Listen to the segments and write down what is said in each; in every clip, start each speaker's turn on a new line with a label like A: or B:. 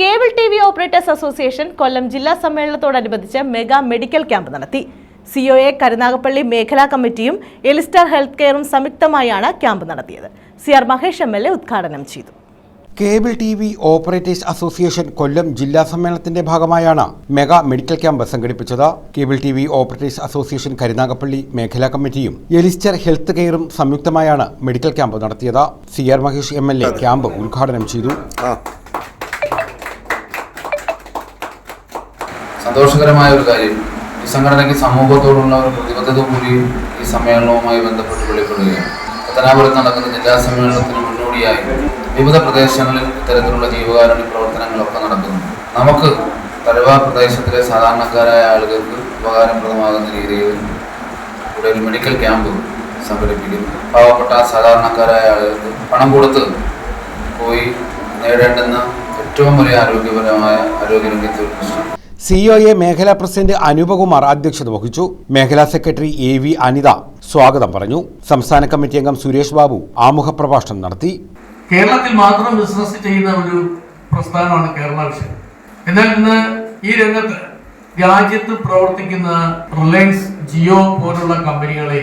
A: Cable T V operators association Kollam ജില്ലാ സമ്മേളനത്തോടനുബന്ധിച്ച് mega medical camp നടത്തി. സി ഒ എ കരുനാഗപ്പള്ളി മേഖലാ കമ്മിറ്റിയും എലിസ്റ്റാർ ഹെൽത്ത് കെയറും സംയുക്തമായാണ് ക്യാമ്പ് നടത്തിയത്. C R Mahesh M L A ഉദ്ഘാടനം ചെയ്തു.
B: Cable T V operators association Kollam ജില്ലാ സമ്മേളനത്തിന്റെ ഭാഗമായാണ് മെഗാ മെഡിക്കൽ ക്യാമ്പ് സംഘടിപ്പിച്ചത്. Cable T V operators association Karunagappally മേഖലാ കമ്മിറ്റിയും എലിസ്റ്റർ ഹെൽത്ത് കെയറും സംയുക്തമായാണ് മെഡിക്കൽ ക്യാമ്പ് നടത്തിയത്. C R Mahesh M L A camp ഉദ്ഘാടനം ചെയ്തു.
C: സന്തോഷകരമായ ഒരു കാര്യം. ഈ സംഘടനയ്ക്ക് സമൂഹത്തോടുള്ള ഒരു പ്രതിബദ്ധത കൂടി ഈ സമ്മേളനവുമായി ബന്ധപ്പെട്ട് വെളിപ്പെടുകയാണ്. പത്തനാപുരത്ത് നടക്കുന്ന ജില്ലാ സമ്മേളനത്തിന് മുന്നോടിയായി വിവിധ പ്രദേശങ്ങളിൽ ഇത്തരത്തിലുള്ള ജീവകാരുണ്യ പ്രവർത്തനങ്ങളൊക്കെ നടക്കുന്നു. നമുക്ക് തഴവ പ്രദേശത്തിലെ സാധാരണക്കാരായ ആളുകൾക്ക് ഉപകാരപ്രദമാകുന്ന രീതിയിൽ ഇവിടെ ഒരു മെഡിക്കൽ ക്യാമ്പ് സംഘടിപ്പിക്കുന്നു പാവപ്പെട്ട സാധാരണക്കാരായ ആളുകൾക്ക് പണം കൊടുത്ത് പോയി നേടേണ്ടുന്ന ഏറ്റവും വലിയ ആരോഗ്യപരമായ ആരോഗ്യരംഗത്തെ ഒരു പ്രശ്നം
B: സിഒഎ മേഖലാ പ്രസിഡന്റ് അനൂപകുമാർ അധ്യക്ഷത വഹിച്ചു. മേഖലാ സെക്രട്ടറി എ വി അനിത സ്വാഗതം പറഞ്ഞു. സംസ്ഥാന കമ്മിറ്റി അംഗം സുരേഷ് ബാബു ആമുഖ പ്രഭാഷണം നടത്തി.
D: കേരളത്തിൽ മാത്രം ബിസിനസ് ചെയ്യുന്ന ഒരു പ്രസ്ഥാനമാണ് കേരള വിഷൻ എന്നാൽ ഇന്ന് ഈ രംഗത്ത് രാജ്യത്ത് പ്രവർത്തിക്കുന്ന റിലയൻസ് ജിയോ പോലുള്ള കമ്പനികളെ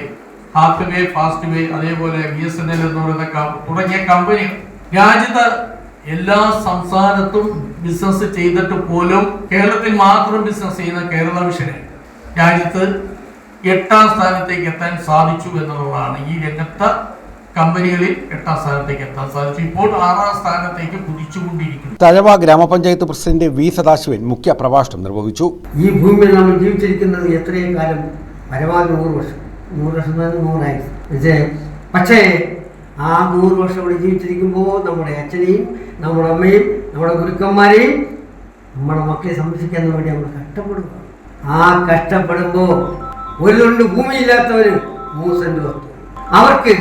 D: ഹാത്ത് വേ ഫാസ്റ്റ് വേ അതേപോലെ ബി എസ് എൻ എൽ എന്ന് പറയുന്ന തുടങ്ങിയ കമ്പനികൾ രാജ്യത്ത് എല്ലാ സംസ്ഥാനത്തും ബിസിനസ് ചെയ്തിട്ട് പോലും കേരളത്തിൽ മാത്രം ബിസിനസ് ചെയ്യുന്ന കേരള മിഷന് രാജ്യത്ത് എട്ടാം സ്ഥാനത്തേക്ക് എത്താൻ സാധിച്ചു എന്നുള്ളതാണ് ഈ രംഗത്ത കമ്പനികളിൽ എട്ടാം സ്ഥാനത്തേക്ക് എത്താൻ സാധിച്ചു. ഇപ്പോൾ ആറാം സ്ഥാനത്തേക്ക് കുതിച്ചുകൊണ്ടിരിക്കുന്നു.
B: തഴവ ഗ്രാമപഞ്ചായത്ത് പ്രസിഡന്റ് വി സദാശിവൻ മുഖ്യ പ്രഭാഷണം നിർവഹിച്ചു.
E: ഈ ഭൂമിയിൽ നമ്മൾ ജീവിച്ചിരിക്കുന്നത് എത്രയും കാലം പരമാവധി നൂറ് വർഷം. നൂറ് വർഷം നൂറായി. പക്ഷേ ആ നൂറ് വർഷം ഇവിടെ ജീവിച്ചിരിക്കുമ്പോൾ നമ്മുടെ അച്ഛനെയും നമ്മുടെ അമ്മയും നമ്മുടെ ഗുരുക്കന്മാരെയും നമ്മുടെ മക്കളെ സംരക്ഷിക്കാൻ വേണ്ടി നമ്മൾ കഷ്ടപ്പെടുക ആ കഷ്ടപ്പെടുമ്പോൾ ഒരു തൊണ്ട് ഭൂമിയില്ലാത്തവർ മൂന്ന് സെന്റ് വസ്തു. അവർക്ക്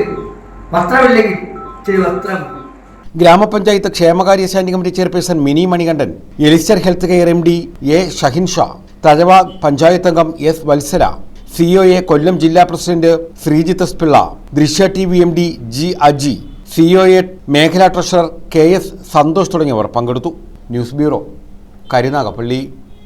E: വസ്ത്രമില്ലെങ്കിൽ ഇച്ചിരി വസ്ത്രം
B: ഗ്രാമപഞ്ചായത്ത് ക്ഷേമകാര്യ standing committee chairperson Mini Manikandan Elistar health care M D A Shahin Shah Thazhava panchayat അംഗം എസ് വത്സര സിഒഎ കൊല്ലം ജില്ലാ president Sreejith S Pillai Drishya T V M D G Aji COA മേഖലാ ട്രഷറർ കെ എസ് സന്തോഷ് തുടങ്ങിയവർ പങ്കെടുത്തു. News bureau Karunagappally.